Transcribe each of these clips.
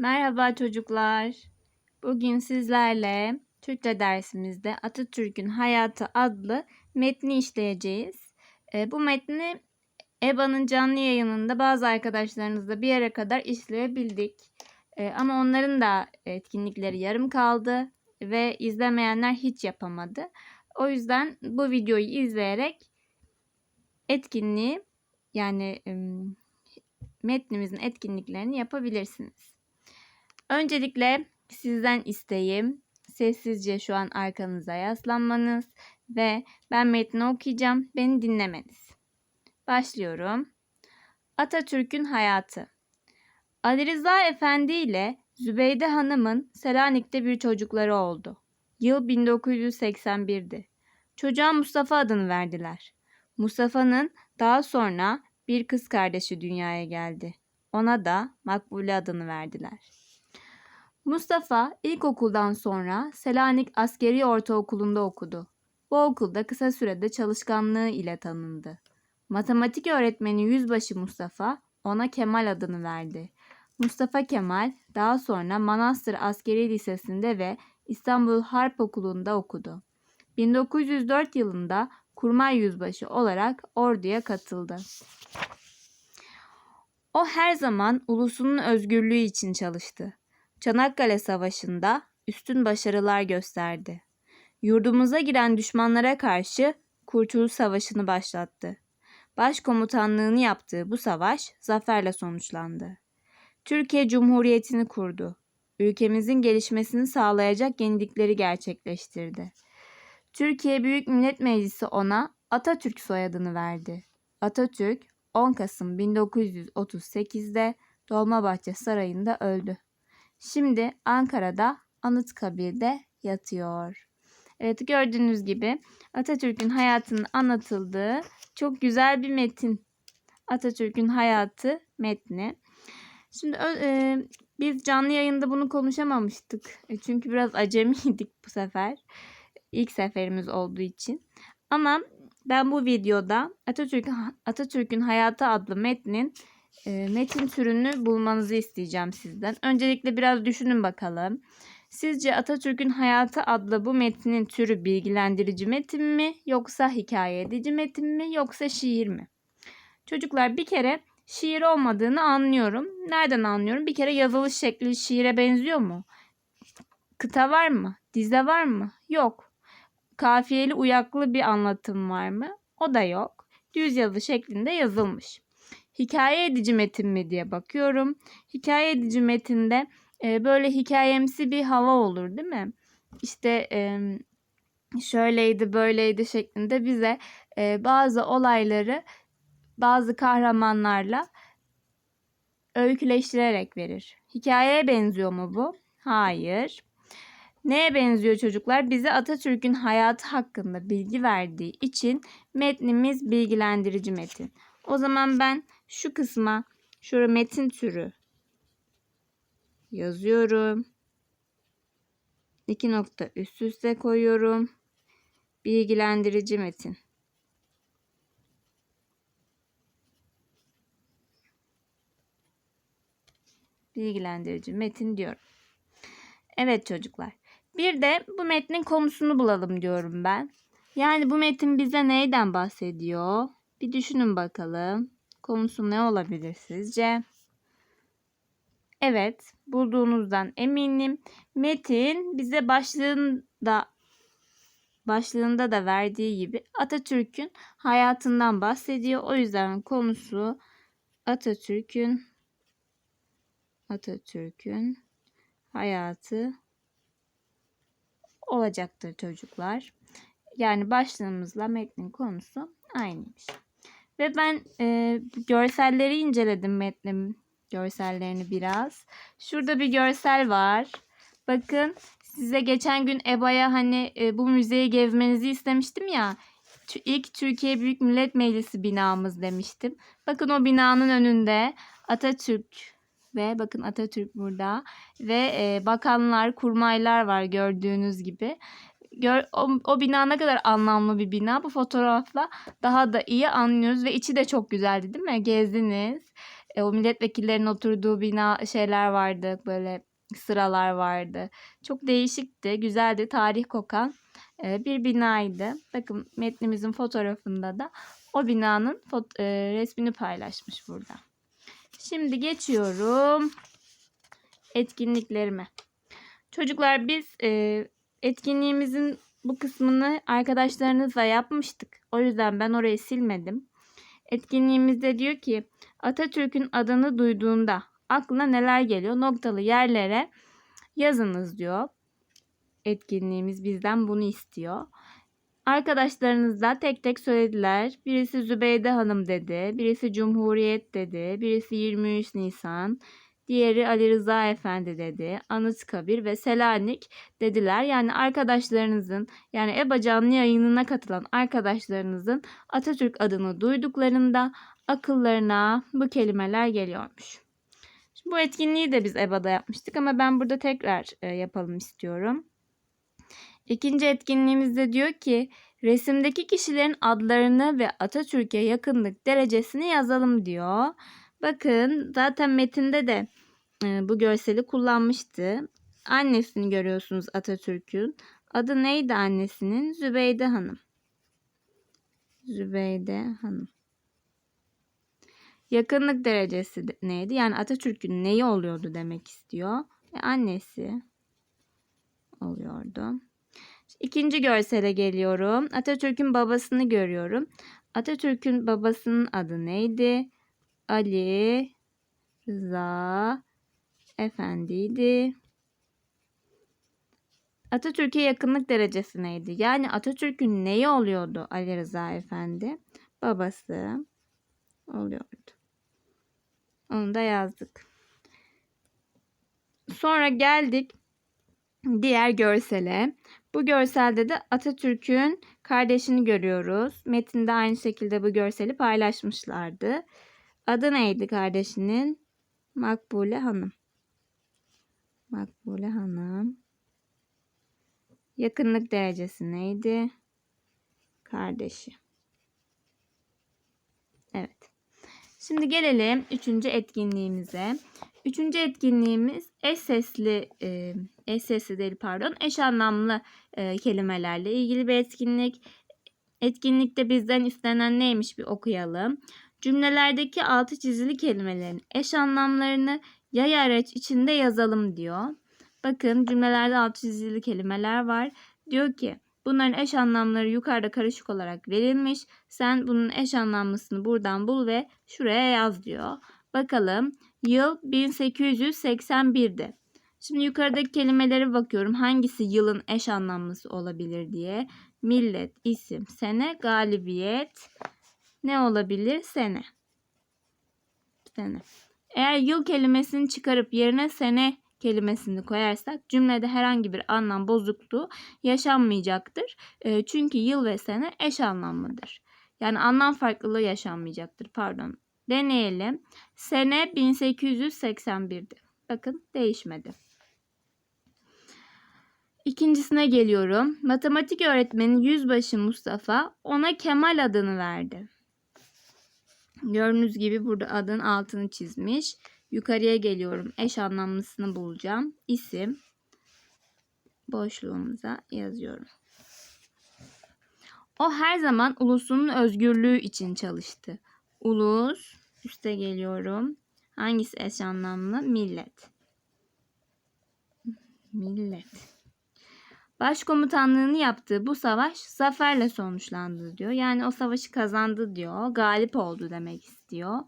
Merhaba çocuklar. Bugün sizlerle Türkçe dersimizde Atatürk'ün Hayatı adlı metni işleyeceğiz. E, bu metni EBA'nın canlı yayınında bazı arkadaşlarınızla bir yere kadar işleyebildik. E, ama onların da etkinlikleri yarım kaldı ve izlemeyenler hiç yapamadı. O yüzden bu videoyu izleyerek etkinliği yani metnimizin etkinliklerini yapabilirsiniz. Öncelikle sizden isteğim sessizce şu an arkanıza yaslanmanız ve ben metni okuyacağım, beni dinlemeniz. Başlıyorum. Atatürk'ün hayatı. Ali Rıza Efendi ile Zübeyde Hanım'ın Selanik'te bir çocukları oldu. Yıl 1981'di. Çocuğa Mustafa adını verdiler. Mustafa'nın daha sonra bir kız kardeşi dünyaya geldi. Ona da Makbule adını verdiler. Mustafa ilkokuldan sonra Selanik Askeri Ortaokulu'nda okudu. Bu okulda kısa sürede çalışkanlığı ile tanındı. Matematik öğretmeni Yüzbaşı Mustafa ona Kemal adını verdi. Mustafa Kemal daha sonra Manastır Askeri Lisesi'nde ve İstanbul Harp Okulu'nda okudu. 1904 yılında kurmay yüzbaşı olarak orduya katıldı. O her zaman ulusunun özgürlüğü için çalıştı. Çanakkale Savaşı'nda üstün başarılar gösterdi. Yurdumuza giren düşmanlara karşı Kurtuluş Savaşı'nı başlattı. Başkomutanlığını yaptığı bu savaş zaferle sonuçlandı. Türkiye Cumhuriyeti'ni kurdu. Ülkemizin gelişmesini sağlayacak yenilikleri gerçekleştirdi. Türkiye Büyük Millet Meclisi ona Atatürk soyadını verdi. Atatürk 10 Kasım 1938'de Dolmabahçe Sarayı'nda öldü. Şimdi Ankara'da Anıtkabir'de yatıyor. Evet gördüğünüz gibi Atatürk'ün hayatının anlatıldığı çok güzel bir metin. Atatürk'ün hayatı metni. Şimdi e, biz canlı yayında bunu konuşamamıştık. E, çünkü biraz acemiydik bu sefer. İlk seferimiz olduğu için. Ama ben bu videoda Atatürk Atatürk'ün Hayatı adlı metnin e, metin türünü bulmanızı isteyeceğim sizden. Öncelikle biraz düşünün bakalım. Sizce Atatürk'ün Hayatı adlı bu metnin türü bilgilendirici metin mi yoksa hikaye edici metin mi yoksa şiir mi? Çocuklar bir kere şiir olmadığını anlıyorum. Nereden anlıyorum? Bir kere yazılış şekli şiire benziyor mu? Kıta var mı? Dize var mı? Yok. Kafiyeli uyaklı bir anlatım var mı? O da yok. Düz yazı şeklinde yazılmış. Hikaye edici metin mi diye bakıyorum. Hikaye edici metinde e, böyle hikayemsi bir hava olur değil mi? İşte e, şöyleydi böyleydi şeklinde bize e, bazı olayları bazı kahramanlarla öyküleştirerek verir. Hikayeye benziyor mu bu? Hayır. Neye benziyor çocuklar? Bize Atatürk'ün hayatı hakkında bilgi verdiği için metnimiz bilgilendirici metin. O zaman ben şu kısma şurada metin türü yazıyorum. İki nokta üst üste koyuyorum. Bilgilendirici metin. Bilgilendirici metin diyorum. Evet çocuklar. Bir de bu metnin konusunu bulalım diyorum ben. Yani bu metin bize neyden bahsediyor? Bir düşünün bakalım. Konusu ne olabilir sizce? Evet, bulduğunuzdan eminim. Metin bize başlığında başlığında da verdiği gibi Atatürk'ün hayatından bahsediyor. O yüzden konusu Atatürk'ün Atatürk'ün hayatı olacaktır çocuklar. Yani başlığımızla metnin konusu aynıymış. Ve ben e, görselleri inceledim metnin görsellerini biraz. Şurada bir görsel var. Bakın size geçen gün EBA'ya hani e, bu müzeyi gezmenizi istemiştim ya. İlk Türkiye Büyük Millet Meclisi binamız demiştim. Bakın o binanın önünde Atatürk ve bakın Atatürk burada ve e, bakanlar, kurmaylar var gördüğünüz gibi. Gör, o, o bina ne kadar anlamlı bir bina. Bu fotoğrafla daha da iyi anlıyoruz ve içi de çok güzeldi değil mi? Gezdiniz. E, o milletvekillerinin oturduğu bina şeyler vardı. Böyle sıralar vardı. Çok değişikti, güzeldi, tarih kokan e, bir binaydı. Bakın metnimizin fotoğrafında da o binanın e, resmini paylaşmış burada. Şimdi geçiyorum etkinliklerime. Çocuklar biz e, etkinliğimizin bu kısmını arkadaşlarınızla yapmıştık. O yüzden ben orayı silmedim. Etkinliğimizde diyor ki Atatürk'ün adını duyduğunda aklına neler geliyor? Noktalı yerlere yazınız diyor. Etkinliğimiz bizden bunu istiyor. Arkadaşlarınız da tek tek söylediler. Birisi Zübeyde Hanım dedi, birisi Cumhuriyet dedi, birisi 23 Nisan, diğeri Ali Rıza Efendi dedi, Anıtkabir ve Selanik dediler. Yani arkadaşlarınızın yani EBA canlı yayınına katılan arkadaşlarınızın Atatürk adını duyduklarında akıllarına bu kelimeler geliyormuş. Şimdi bu etkinliği de biz EBA'da yapmıştık ama ben burada tekrar e, yapalım istiyorum. İkinci etkinliğimizde diyor ki resimdeki kişilerin adlarını ve Atatürk'e yakınlık derecesini yazalım diyor. Bakın zaten metinde de e, bu görseli kullanmıştı. Annesini görüyorsunuz Atatürk'ün. Adı neydi annesinin? Zübeyde Hanım. Zübeyde Hanım. Yakınlık derecesi de- neydi? Yani Atatürk'ün neyi oluyordu demek istiyor. E, annesi oluyordu. İkinci görsele geliyorum. Atatürk'ün babasını görüyorum. Atatürk'ün babasının adı neydi? Ali Rıza Efendi'ydi. Atatürk'e yakınlık derecesi neydi? Yani Atatürk'ün neyi oluyordu Ali Rıza Efendi? Babası oluyordu. Onu da yazdık. Sonra geldik diğer görsele. Bu görselde de Atatürk'ün kardeşini görüyoruz. Metinde aynı şekilde bu görseli paylaşmışlardı. Adı neydi kardeşinin? Makbule Hanım. Makbule Hanım. Yakınlık derecesi neydi? Kardeşi. Evet. Şimdi gelelim üçüncü etkinliğimize. Üçüncü etkinliğimiz eş sesli, eş sesli değil pardon, eş anlamlı e, kelimelerle ilgili bir etkinlik. Etkinlikte bizden istenen neymiş bir okuyalım. Cümlelerdeki altı çizili kelimelerin eş anlamlarını yay araç içinde yazalım diyor. Bakın cümlelerde altı çizili kelimeler var. Diyor ki bunların eş anlamları yukarıda karışık olarak verilmiş. Sen bunun eş anlamlısını buradan bul ve şuraya yaz diyor. Bakalım yıl 1881'di. Şimdi yukarıdaki kelimelere bakıyorum. Hangisi yılın eş anlamlısı olabilir diye. Millet, isim, sene, galibiyet. Ne olabilir? Sene. Sene. Eğer yıl kelimesini çıkarıp yerine sene kelimesini koyarsak cümlede herhangi bir anlam bozukluğu yaşanmayacaktır. E, çünkü yıl ve sene eş anlamlıdır. Yani anlam farklılığı yaşanmayacaktır. Pardon. Deneyelim. Sene 1881'di. Bakın değişmedi. İkincisine geliyorum. Matematik öğretmeni Yüzbaşı Mustafa ona Kemal adını verdi. Gördüğünüz gibi burada adın altını çizmiş. Yukarıya geliyorum. Eş anlamlısını bulacağım. İsim boşluğumuza yazıyorum. O her zaman ulusunun özgürlüğü için çalıştı. Ulus, üste geliyorum. Hangisi eş anlamlı? Millet. Millet. Başkomutanlığını yaptığı bu savaş zaferle sonuçlandı diyor. Yani o savaşı kazandı diyor. Galip oldu demek istiyor.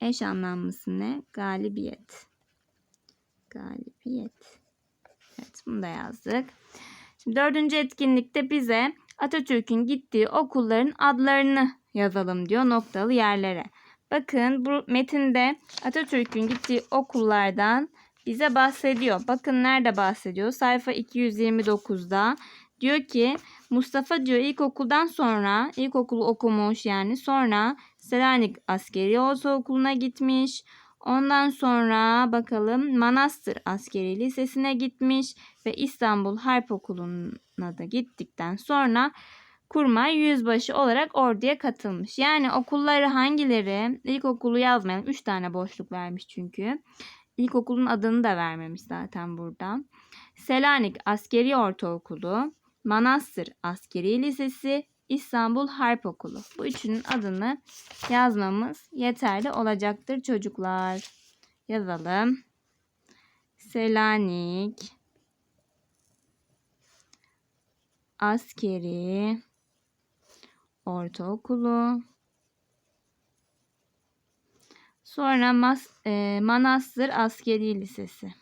Eş anlamlısı ne? Galibiyet. Galibiyet. Evet bunu da yazdık. Şimdi dördüncü etkinlikte bize Atatürk'ün gittiği okulların adlarını yazalım diyor noktalı yerlere. Bakın bu metinde Atatürk'ün gittiği okullardan bize bahsediyor. Bakın nerede bahsediyor? Sayfa 229'da. Diyor ki Mustafa diyor ilkokuldan sonra ilkokulu okumuş yani sonra Selanik Askeri Ortaokulu'na gitmiş. Ondan sonra bakalım Manastır Askeri Lisesi'ne gitmiş ve İstanbul Harp Okulu'na da gittikten sonra kurmay yüzbaşı olarak orduya katılmış. Yani okulları hangileri? İlkokulu yazmayalım. 3 tane boşluk vermiş çünkü. İlkokulun adını da vermemiş zaten burada. Selanik Askeri Ortaokulu, Manastır Askeri Lisesi, İstanbul Harp Okulu. Bu üçünün adını yazmamız yeterli olacaktır çocuklar. Yazalım. Selanik Askeri Ortaokulu. Sonra Mas, e, Manastır Askeri Lisesi.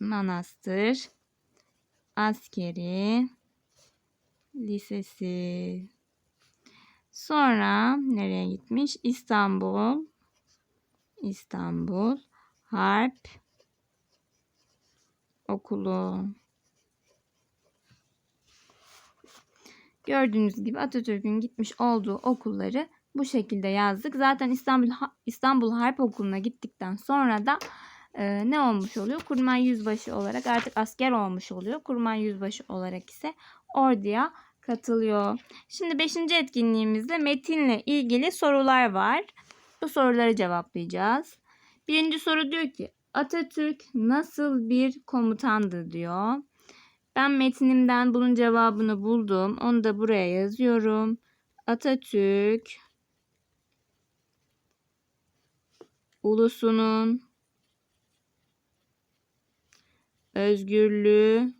Manastır Askeri Lisesi. Sonra nereye gitmiş? İstanbul. İstanbul Harp Okulu. Gördüğünüz gibi Atatürk'ün gitmiş olduğu okulları bu şekilde yazdık. Zaten İstanbul İstanbul Harp Okulu'na gittikten sonra da e, ne olmuş oluyor? Kurmay Yüzbaşı olarak artık asker olmuş oluyor. Kurmay Yüzbaşı olarak ise orduya katılıyor. Şimdi 5. etkinliğimizde metinle ilgili sorular var. Bu soruları cevaplayacağız. Birinci soru diyor ki Atatürk nasıl bir komutandı diyor. Ben metinimden bunun cevabını buldum. Onu da buraya yazıyorum. Atatürk ulusunun özgürlüğü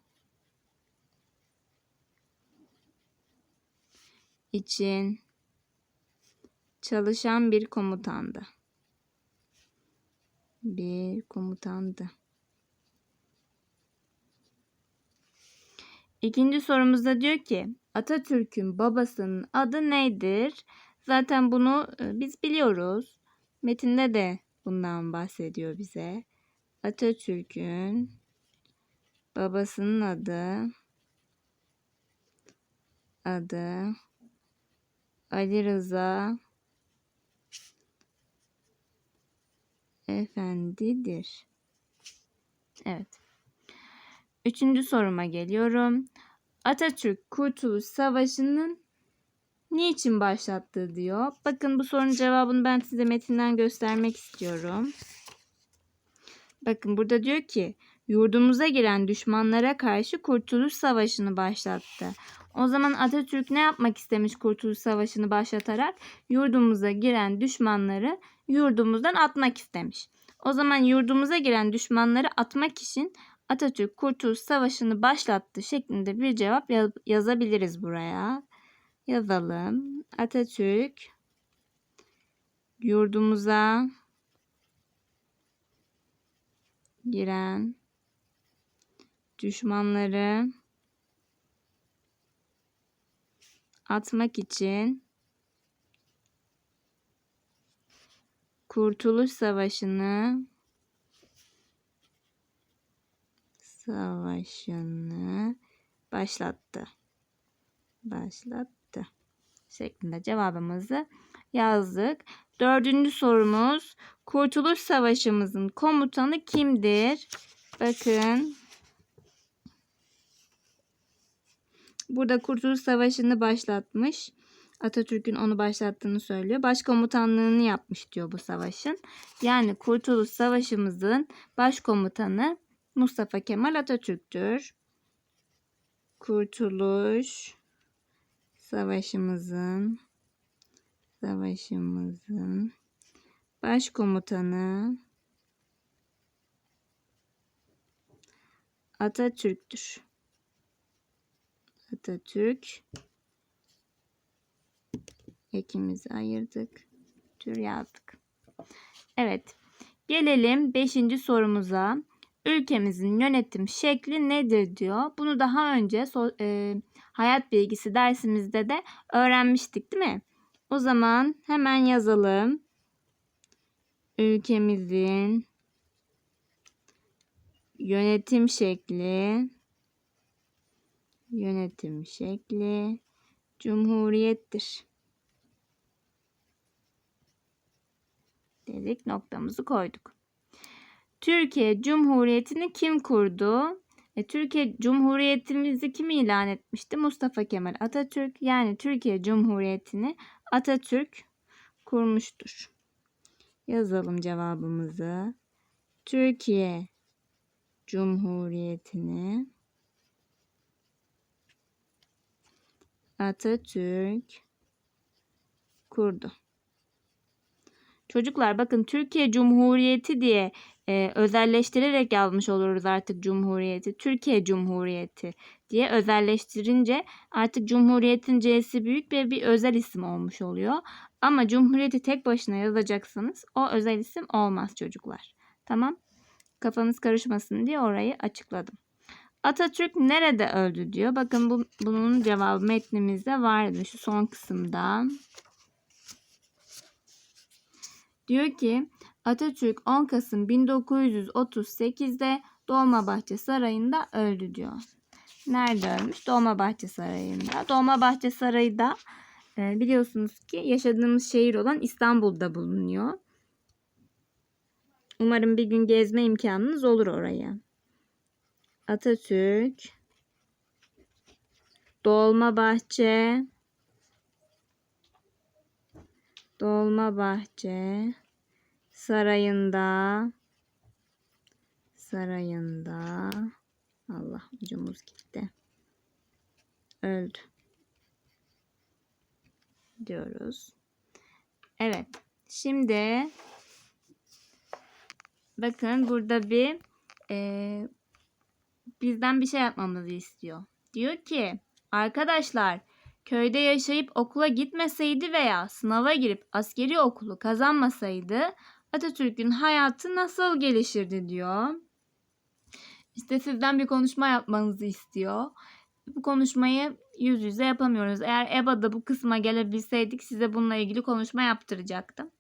için çalışan bir komutandı. Bir komutandı. İkinci sorumuzda diyor ki Atatürk'ün babasının adı nedir? Zaten bunu e, biz biliyoruz. Metinde de bundan bahsediyor bize. Atatürk'ün babasının adı adı Ali Rıza Efendidir. Evet. Üçüncü soruma geliyorum. Atatürk Kurtuluş Savaşı'nın niçin başlattığı diyor. Bakın bu sorunun cevabını ben size metinden göstermek istiyorum. Bakın burada diyor ki yurdumuza giren düşmanlara karşı Kurtuluş Savaşı'nı başlattı. O zaman Atatürk ne yapmak istemiş Kurtuluş Savaşı'nı başlatarak? Yurdumuza giren düşmanları yurdumuzdan atmak istemiş. O zaman yurdumuza giren düşmanları atmak için Atatürk Kurtuluş Savaşı'nı başlattı şeklinde bir cevap yazabiliriz buraya. Yazalım. Atatürk yurdumuza giren düşmanları atmak için Kurtuluş Savaşı'nı Savaşı'nı başlattı. Başlattı. Şeklinde cevabımızı yazdık. Dördüncü sorumuz Kurtuluş Savaşımızın komutanı kimdir? Bakın. Burada Kurtuluş Savaşı'nı başlatmış. Atatürk'ün onu başlattığını söylüyor. Başkomutanlığını yapmış diyor bu savaşın. Yani Kurtuluş Savaşımızın başkomutanı Mustafa Kemal Atatürk'tür. Kurtuluş Savaşımızın Savaşımızın başkomutanı Atatürk'tür. Atatürk ekimizi ayırdık. Tür yazdık. Evet. Gelelim 5. sorumuza ülkemizin yönetim şekli nedir diyor. Bunu daha önce so, e, hayat bilgisi dersimizde de öğrenmiştik değil mi? O zaman hemen yazalım. Ülkemizin yönetim şekli yönetim şekli cumhuriyettir. Dedik noktamızı koyduk. Türkiye Cumhuriyeti'ni kim kurdu? E, Türkiye Cumhuriyetimizi kim ilan etmişti? Mustafa Kemal Atatürk. Yani Türkiye Cumhuriyeti'ni Atatürk kurmuştur. Yazalım cevabımızı. Türkiye Cumhuriyeti'ni Atatürk kurdu. Çocuklar bakın Türkiye Cumhuriyeti diye e, özelleştirerek yazmış oluruz artık Cumhuriyeti. Türkiye Cumhuriyeti diye özelleştirince artık Cumhuriyet'in C'si büyük ve bir özel isim olmuş oluyor. Ama Cumhuriyeti tek başına yazacaksanız o özel isim olmaz çocuklar. Tamam? Kafanız karışmasın diye orayı açıkladım. Atatürk nerede öldü diyor. Bakın bu, bunun cevabı metnimizde vardı şu son kısımda. Diyor ki Atatürk 10 Kasım 1938'de Dolmabahçe Sarayı'nda öldü diyor. Nerede ölmüş? Dolmabahçe Sarayı'nda. Dolmabahçe Sarayı da e, biliyorsunuz ki yaşadığımız şehir olan İstanbul'da bulunuyor. Umarım bir gün gezme imkanınız olur oraya. Atatürk Dolmabahçe Dolmabahçe Sarayında Sarayında Allah ucumuz gitti. Öldü. Diyoruz. Evet. Şimdi bakın burada bir e, bizden bir şey yapmamızı istiyor. Diyor ki arkadaşlar köyde yaşayıp okula gitmeseydi veya sınava girip askeri okulu kazanmasaydı Atatürk'ün hayatı nasıl gelişirdi diyor. İşte sizden bir konuşma yapmanızı istiyor. Bu konuşmayı yüz yüze yapamıyoruz. Eğer EBA'da bu kısma gelebilseydik size bununla ilgili konuşma yaptıracaktım.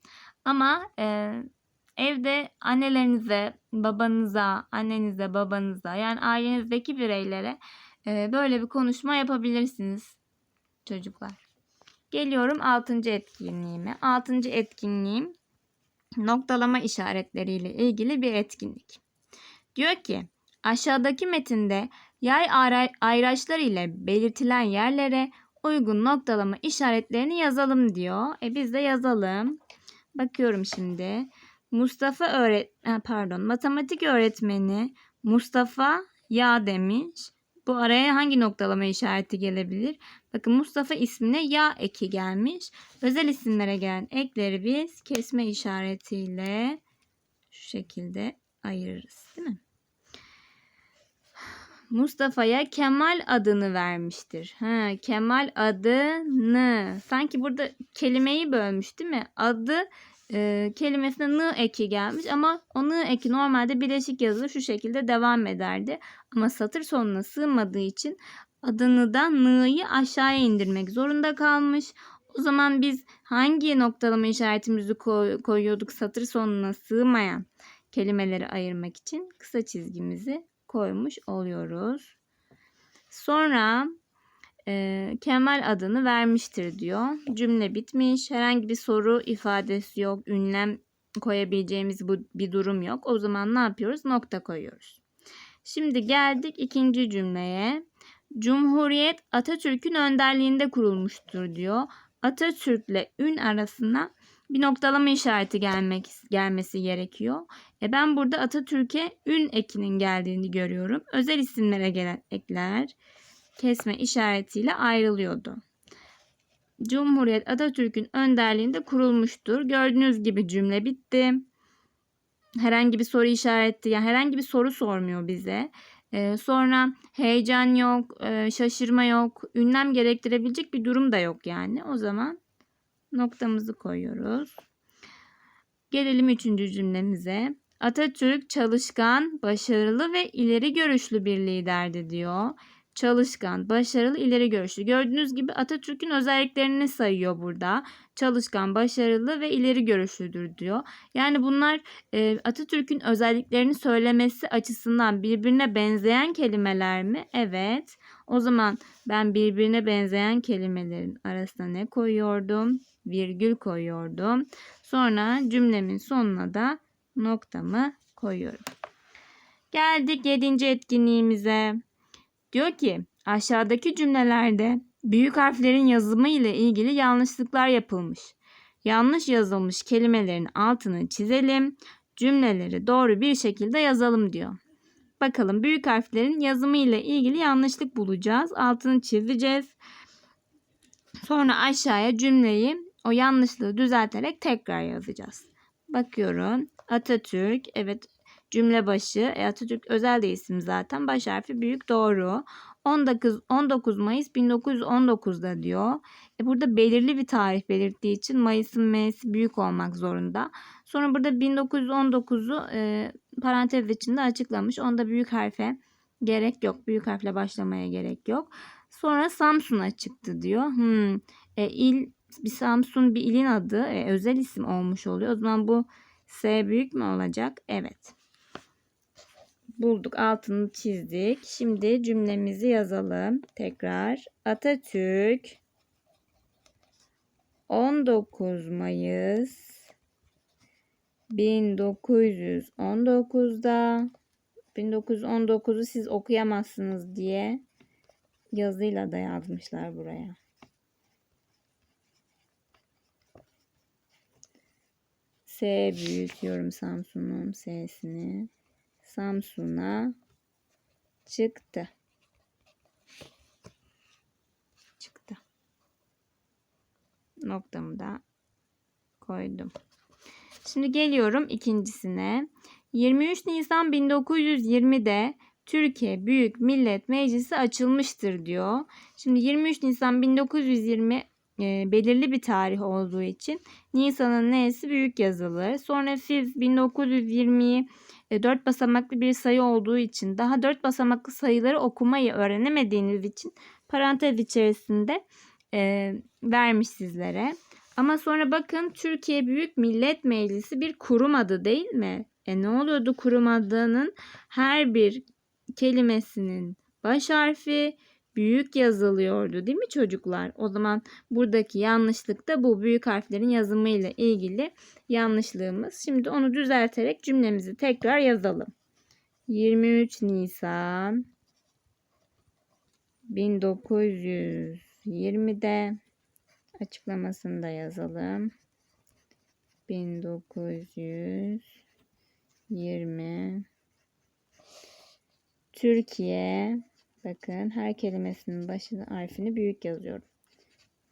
Ama e, evde annelerinize, babanıza, annenize, babanıza yani ailenizdeki bireylere e, böyle bir konuşma yapabilirsiniz çocuklar. Geliyorum 6. etkinliğime. 6. etkinliğim noktalama işaretleriyle ilgili bir etkinlik. Diyor ki aşağıdaki metinde yay ayraçlar ile belirtilen yerlere uygun noktalama işaretlerini yazalım diyor. E biz de yazalım. Bakıyorum şimdi. Mustafa öğret pardon matematik öğretmeni Mustafa ya demiş. Bu araya hangi noktalama işareti gelebilir? Bakın Mustafa ismine ya eki gelmiş. Özel isimlere gelen ekleri biz kesme işaretiyle şu şekilde ayırırız değil mi? Mustafa'ya Kemal adını vermiştir. Ha, Kemal adını. Sanki burada kelimeyi bölmüş değil mi? Adı e, kelimesine n eki gelmiş ama o n eki normalde bileşik yazılı şu şekilde devam ederdi. Ama satır sonuna sığmadığı için adını da n'yı aşağıya indirmek zorunda kalmış. O zaman biz hangi noktalama işaretimizi koy, koyuyorduk satır sonuna sığmayan kelimeleri ayırmak için kısa çizgimizi koymuş oluyoruz. Sonra e, Kemal adını vermiştir diyor. Cümle bitmiş. Herhangi bir soru ifadesi yok. Ünlem koyabileceğimiz bu bir durum yok. O zaman ne yapıyoruz? Nokta koyuyoruz. Şimdi geldik ikinci cümleye. Cumhuriyet Atatürk'ün önderliğinde kurulmuştur diyor. Atatürk'le ün arasına bir noktalama işareti gelmek gelmesi gerekiyor. E ben burada Atatürk'e ün ekinin geldiğini görüyorum. Özel isimlere gelen ekler kesme işaretiyle ayrılıyordu. Cumhuriyet Atatürk'ün önderliğinde kurulmuştur. Gördüğünüz gibi cümle bitti. Herhangi bir soru işareti, yani herhangi bir soru sormuyor bize. Ee, sonra heyecan yok, e, şaşırma yok, ünlem gerektirebilecek bir durum da yok yani. O zaman noktamızı koyuyoruz. Gelelim üçüncü cümlemize. Atatürk çalışkan, başarılı ve ileri görüşlü bir liderdi diyor çalışkan, başarılı, ileri görüşlü. Gördüğünüz gibi Atatürk'ün özelliklerini sayıyor burada. Çalışkan, başarılı ve ileri görüşlüdür diyor. Yani bunlar e, Atatürk'ün özelliklerini söylemesi açısından birbirine benzeyen kelimeler mi? Evet. O zaman ben birbirine benzeyen kelimelerin arasına ne koyuyordum? Virgül koyuyordum. Sonra cümlemin sonuna da noktamı koyuyorum. Geldik yedinci etkinliğimize. Diyor ki aşağıdaki cümlelerde büyük harflerin yazımı ile ilgili yanlışlıklar yapılmış. Yanlış yazılmış kelimelerin altını çizelim. Cümleleri doğru bir şekilde yazalım diyor. Bakalım büyük harflerin yazımı ile ilgili yanlışlık bulacağız. Altını çizeceğiz. Sonra aşağıya cümleyi o yanlışlığı düzelterek tekrar yazacağız. Bakıyorum. Atatürk. Evet cümle başı. E, Atatürk özel de isim zaten. Baş harfi büyük doğru. 19, 19 Mayıs 1919'da diyor. E burada belirli bir tarih belirttiği için Mayıs'ın M'si büyük olmak zorunda. Sonra burada 1919'u e, parantez içinde açıklamış. Onda büyük harfe gerek yok. Büyük harfle başlamaya gerek yok. Sonra Samsun'a çıktı diyor. Hmm. E, il bir Samsun bir ilin adı e, özel isim olmuş oluyor. O zaman bu S büyük mü olacak? Evet. Bulduk altını çizdik. Şimdi cümlemizi yazalım. Tekrar Atatürk 19 Mayıs 1919'da 1919'u siz okuyamazsınız diye yazıyla da yazmışlar buraya. S büyütüyorum Samsun'un S'sini. Samsun'a çıktı. Çıktı. Noktamı da koydum. Şimdi geliyorum ikincisine. 23 Nisan 1920'de Türkiye Büyük Millet Meclisi açılmıştır diyor. Şimdi 23 Nisan 1920 e, belirli bir tarih olduğu için Nisan'ın N'si büyük yazılır. Sonra siz 1920'yi e, 4 basamaklı bir sayı olduğu için daha 4 basamaklı sayıları okumayı öğrenemediğiniz için parantez içerisinde e, vermiş sizlere. Ama sonra bakın Türkiye Büyük Millet Meclisi bir kurum adı değil mi? E ne oluyordu kurum adının her bir kelimesinin baş harfi büyük yazılıyordu değil mi çocuklar? O zaman buradaki yanlışlık da bu büyük harflerin yazımı ile ilgili yanlışlığımız. Şimdi onu düzelterek cümlemizi tekrar yazalım. 23 Nisan 1920'de açıklamasını da yazalım. 1920 Türkiye bakın her kelimesinin başını harfini büyük yazıyorum.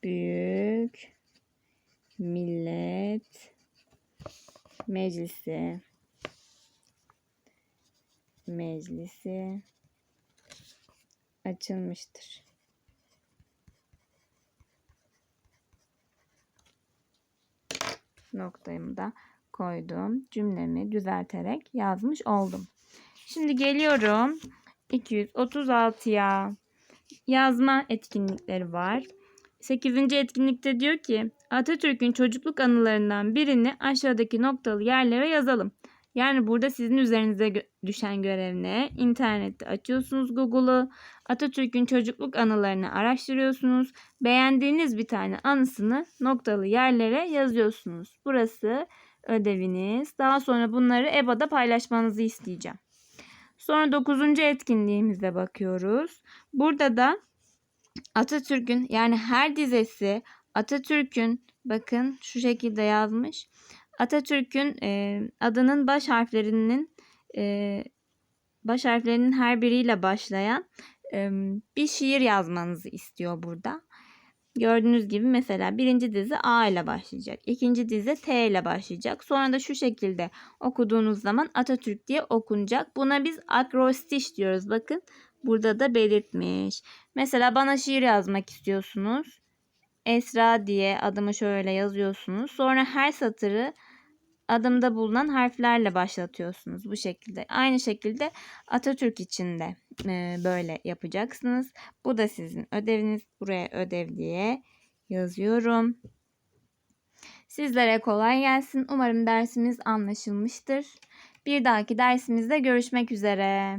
Büyük Millet Meclisi Meclisi açılmıştır. Noktayımı da koydum. Cümlemi düzelterek yazmış oldum. Şimdi geliyorum 236'ya. Yazma etkinlikleri var. 8. etkinlikte diyor ki Atatürk'ün çocukluk anılarından birini aşağıdaki noktalı yerlere yazalım. Yani burada sizin üzerinize gö- düşen görev ne? İnternette açıyorsunuz Google'u. Atatürk'ün çocukluk anılarını araştırıyorsunuz. Beğendiğiniz bir tane anısını noktalı yerlere yazıyorsunuz. Burası ödeviniz. Daha sonra bunları EBA'da paylaşmanızı isteyeceğim. Sonra 9. etkinliğimize bakıyoruz. Burada da Atatürk'ün yani her dizesi Atatürk'ün bakın şu şekilde yazmış. Atatürk'ün e, adının baş harflerinin e, baş harflerinin her biriyle başlayan e, bir şiir yazmanızı istiyor burada. Gördüğünüz gibi mesela birinci dizi A ile başlayacak. ikinci dizi T ile başlayacak. Sonra da şu şekilde okuduğunuz zaman Atatürk diye okunacak. Buna biz akrostiş diyoruz. Bakın burada da belirtmiş. Mesela bana şiir yazmak istiyorsunuz. Esra diye adımı şöyle yazıyorsunuz. Sonra her satırı adımda bulunan harflerle başlatıyorsunuz bu şekilde. Aynı şekilde Atatürk için de e, böyle yapacaksınız. Bu da sizin ödeviniz. Buraya ödev diye yazıyorum. Sizlere kolay gelsin. Umarım dersimiz anlaşılmıştır. Bir dahaki dersimizde görüşmek üzere.